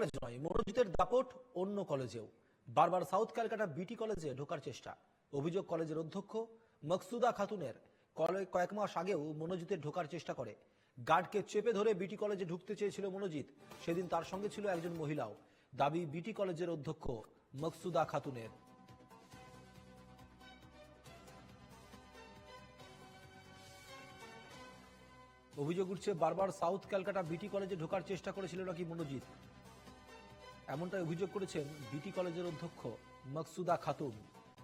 College নয়, মনোজিতের দাপট অন্য কলেজেও বারবার সাউথ ক্যালকাটা বিটি কলেজে ঢোকার চেষ্টা। অভিযোগ কলেজের অধ্যক্ষ মকসুদা খাতুনের। কলে- কয়েক মাস আগেও মনোজিতের ঢোকার চেষ্টা করে। গার্ডকে চেপে ধরে বিটি কলেজে ঢুকতে চেয়েছিল মনোজিৎ। সেদিন তার সঙ্গে ছিল একজন মহিলাও। দাবি বিটি কলেজের অধ্যক্ষ মকসুদা খাতুনের। অভিযোগ উঠছে, বারবার সাউথ ক্যালকাটা বিটি কলেজে ঢোকার চেষ্টা করেছিল নাকি মনোজিৎ? এমনটাই অভিযোগ করেছেন বিটি কলেজের অধ্যক্ষ মকসুদা খাতুন।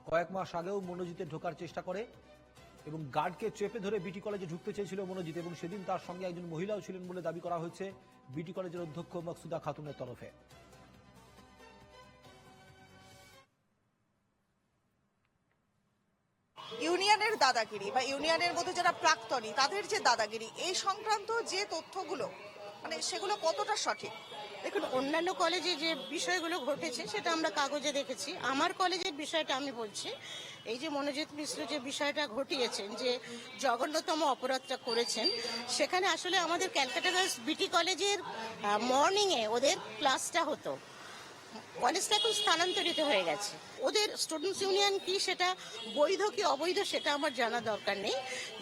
কয়েক মাস আগেও মনোজিতে ঢোকার চেষ্টা করে এবং গার্ডকে চেপে ধরে বিটি কলেজে ঢুকতে চেয়েছিল মনোজিৎ এবং সেদিন তার সঙ্গে একজন মহিলাও ছিলেন বলে দাবি করা হয়েছে বিটি কলেজের অধ্যক্ষ মকসুদা খাতুনের তরফে। ইউনিয়নের দাদাগিরি বা ইউনিয়নের মধ্যে যারা প্রাক্তনী, তাদের যে দাদাগিরি, এই সংক্রান্ত যে তথ্যগুলো মানে সেগুলো কতটা সঠিক? দেখুন, অন্যান্য কলেজে যে বিষয়গুলো ঘটেছে, সেটা আমরা কাগজে দেখেছি। আমার কলেজের বিষয়টা আমি বলছি, এই যে মনোজিৎ মিশ্র যে বিষয়টা ঘটিয়েছেন, যে জঘন্যতম অপরাধটা করেছেন, সেখানে আসলে আমাদের ক্যালকাটা গার্লস বিটি কলেজের মর্নিংয়ে ওদের ক্লাসটা হতো। কলেজটা এখন স্থানান্তরিত হয়ে গেছে। ওদের স্টুডেন্টস ইউনিয়ন কি সেটা, বৈধ কি অবৈধ সেটা আমার জানা দরকার নেই।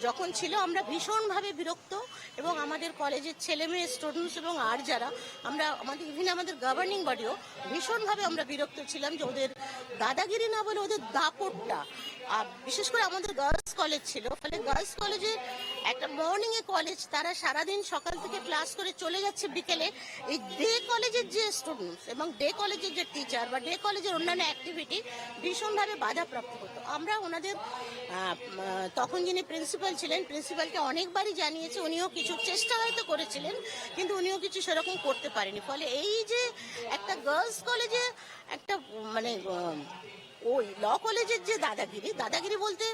যখন ছিল আমরা ভীষণভাবে বিরক্ত এবং আমাদের কলেজের ছেলে মেয়ে স্টুডেন্টস এবং আর যারা, আমরা আমাদের ইভিন আমাদের গভর্নিং বডিও ভীষণভাবে আমরা বিরক্ত ছিলাম যে ওদের দাদাগিরি না বলে ওদের দাপটটা। আর বিশেষ করে আমাদের গার্লস কলেজ ছিল, ফলে গার্লস কলেজে একটা মর্নিং এ কলেজ তারা সারাদিন সকাল থেকে ক্লাস করে চলে যাচ্ছে বিকেলে। এই ডে কলেজের যে স্টুডেন্টস এবং ডে কলেজের যে টিচার বা ডে কলেজের অন্যান্য অ্যাক্টিভিটি ভীষণভাবে বাধাপ্রাপ্ত হতো। আমরা ওনাদের তখন যিনি প্রিন্সিপাল ছিলেন প্রিন্সিপালকে অনেকবারই জানিয়েছে, উনিও কিছু চেষ্টা হয়তো করেছিলেন, কিন্তু উনিও কিছু সেরকম করতে পারেনি। ফলে এই যে একটা গার্লস কলেজে একটা মানে ওই ল কলেজের যে দাদাগিরি দাদাগিরি বলতে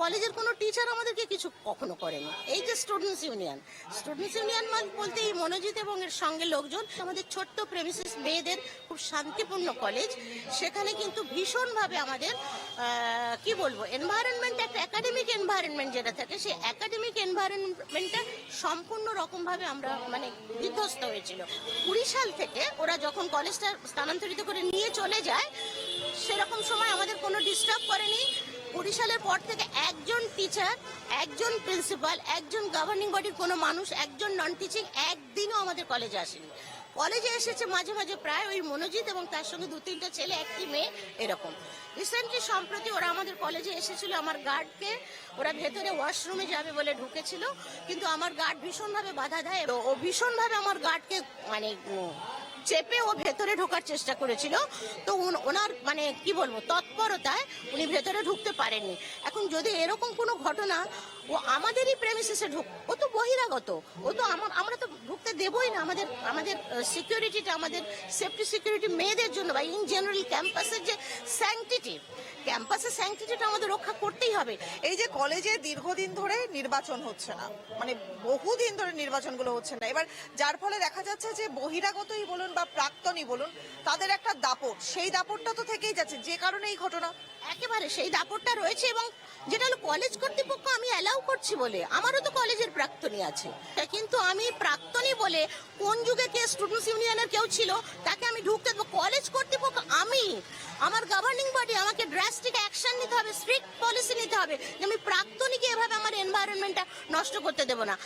কলেজের কোনো টিচার আমাদেরকে কিছু কখনো করেনি। এই যে স্টুডেন্টস ইউনিয়ন স্টুডেন্টস ইউনিয়ন মানে বলতে এই মনোজিৎ এবং এর সঙ্গে লোকজন, আমাদের ছোট্ট প্রেমিসিস মেয়েদের খুব শান্তিপূর্ণ কলেজ সেখানে কিন্তু ভীষণভাবে আমাদের কি বলব এনভায়রনমেন্ট একটা একাডেমিক এনভায়রনমেন্ট যেটা থাকে সেই একাডেমিক এনভায়রনমেন্টটা সম্পূর্ণ রকমভাবে আমরা মানে বিধ্বস্ত হয়েছিল। কুড়ি সাল থেকে ওরা যখন কলেজটা স্থানান্তরিত করে নিয়ে চলে যায় সেরকম সময় আমাদের কোনো ডিস্টার্ব করেনি। কুড়ি সালের পর থেকে একজন টিচার একজন প্রিন্সিপাল একজন গভর্নিং বডির কোনো মানুষ, একজন নন টিচিং একদিনও আমাদের কলেজে আসেনি। কলেজে এসেছে মাঝে মাঝে প্রায় ওই মনোজিৎ এবং তার সঙ্গে দু তিনটা ছেলে, একটি মেয়ে, এরকম। রিসেন্টলি সম্প্রতি ওরা আমাদের কলেজে এসেছিল, আমার গার্ডকে ওরা ভেতরে ওয়াশরুমে যাবে বলে ঢুকেছিল, কিন্তু আমার গার্ড ভীষণভাবে বাধা দেয় ও ভীষণভাবে আমার গার্ডকে মানে চেপে ও ভেতরে ঢোকার চেষ্টা করেছিল। তো ওনার মানে কি বলব, তৎপরতায় উনি ভেতরে ঢুকতে পারেননি। এখন যদি এরকম কোনো ঘটনা, ও আমাদেরই প্রেমিসিসে ঢুক, ও তো বহিরাগত, ও তো আমা- আমরা তো ঢুকতে দেবই না। আমাদের আমাদের সিকিউরিটিটা আমাদের সেফটি সিকিউরিটি মেয়েদের জন্য বা ইন জেনারেল ক্যাম্পাসের যে স্যাংটিটি ক্যাম্পাসের স্যাংটিটিটা আমাদের রক্ষা করতেই হবে। এই যে কলেজে দীর্ঘদিন ধরে নির্বাচন হচ্ছে না মানে বহুদিন ধরে নির্বাচনগুলো হচ্ছে না। এবার যার ফলে দেখা যাচ্ছে যে বহিরাগতই বলুন বা প্রাক্তনই বলুন, তাদের একটা দাপট। সেই দাপটটা তো থেকেই যাচ্ছে, যে কারণে এই ঘটনা। একেবারে সেই দাপটটা রয়েছে এবং যেটা হলো কলেজ কর্তৃপক্ষ আমি অ্যালাউ করছি বলে, আমারও তো কলেজের প্রাক্তনী আছে। কিন্তু আমি প্রাক্তনী বলে কোন যুগে কে স্টুডেন্টস ইউনিয়নের কেউ ছিল, তাকে আমি ঢুকতে দেবো। কলেজ কর্তৃপক্ষ, আমি, আমার গভর্নিং বডি আমাকে ড্রাস্টিক অ্যাকশন নিতে হবে স্ট্রিক্ট পলিসি নিতে হবে যে আমি প্রাক্তনীকে এভাবে আমার এনভায়রনমেন্টটা নষ্ট করতে দেবো না।